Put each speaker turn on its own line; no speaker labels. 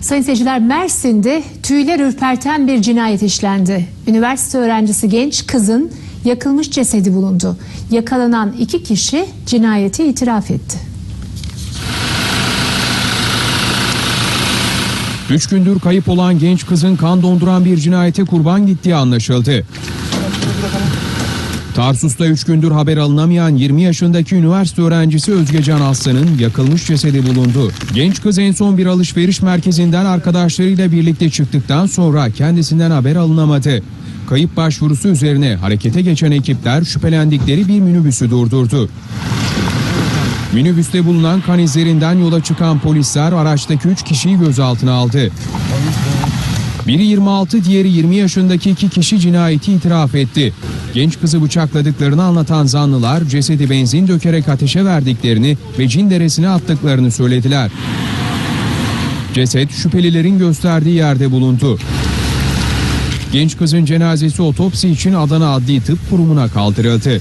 Sayın seyirciler Mersin'de tüyler ürperten bir cinayet işlendi. Üniversite öğrencisi genç kızın yakılmış cesedi bulundu. Yakalanan iki kişi cinayeti itiraf etti.
Üç gündür kayıp olan genç kızın kan donduran bir cinayete kurban gittiği anlaşıldı. Tarsus'ta 3 gündür haber alınamayan 20 yaşındaki üniversite öğrencisi Özgecan Aslan'ın yakılmış cesedi bulundu. Genç kız en son bir alışveriş merkezinden arkadaşlarıyla birlikte çıktıktan sonra kendisinden haber alınamadı. Kayıp başvurusu üzerine harekete geçen ekipler şüphelendikleri bir minibüsü durdurdu. Minibüste bulunan kan izlerinden yola çıkan polisler araçtaki 3 kişiyi gözaltına aldı. Biri 26, diğeri 20 yaşındaki iki kişi cinayeti itiraf etti. Genç kızı bıçakladıklarını anlatan zanlılar cesedi benzin dökerek ateşe verdiklerini ve cin deresine attıklarını söylediler. Ceset şüphelilerin gösterdiği yerde bulundu. Genç kızın cenazesi otopsi için Adana Adli Tıp Kurumu'na kaldırıldı.